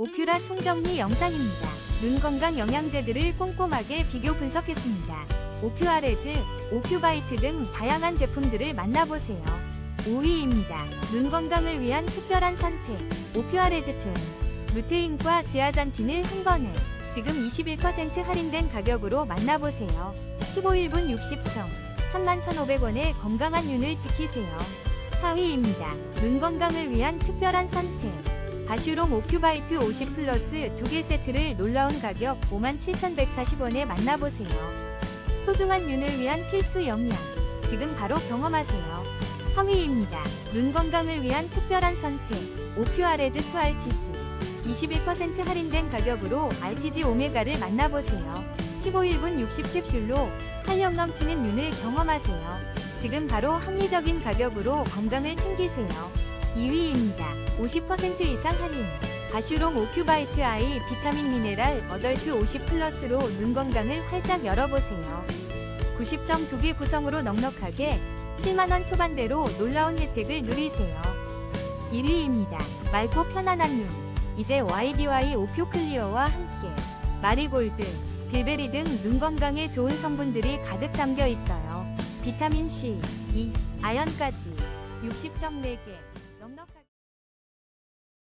오큐라 총정리 영상입니다. 눈 건강 영양제들을 꼼꼼하게 비교 분석했습니다. 오큐아레즈, 오큐바이트 등 다양한 제품들을 만나보세요. 5위입니다. 눈 건강을 위한 특별한 선택. 오큐아레즈툰. 루테인과 지아잔틴을 한 번에 지금 21% 할인된 가격으로 만나보세요. 15일분 60청. 31,500원의 건강한 눈을 지키세요. 4위입니다. 눈 건강을 위한 특별한 선택. 바슈롱 오큐바이트 50 플러스 2개 세트를 놀라운 가격 57,140원에 만나보세요. 소중한 눈을 위한 필수 영양. 지금 바로 경험하세요. 3위입니다. 눈 건강을 위한 특별한 선택. 오큐아레즈 2RTG. 21% 할인된 가격으로 RTG 오메가를 만나보세요. 15일분 60캡슐로 활력 넘치는 눈을 경험하세요. 지금 바로 합리적인 가격으로 건강을 챙기세요. 2위입니다. 50% 이상 할인. 바슈롱 오큐바이트 아이 비타민 미네랄 어덜트 50 플러스로 눈 건강을 활짝 열어보세요. 90점 2개 구성으로 넉넉하게 7만원 초반대로 놀라운 혜택을 누리세요. 1위입니다. 맑고 편안한 눈. 이제 YDY 오큐 클리어와 함께 마리골드, 빌베리 등 눈 건강에 좋은 성분들이 가득 담겨 있어요. 비타민 C, E, 아연까지 60점 4개. 넉넉하게.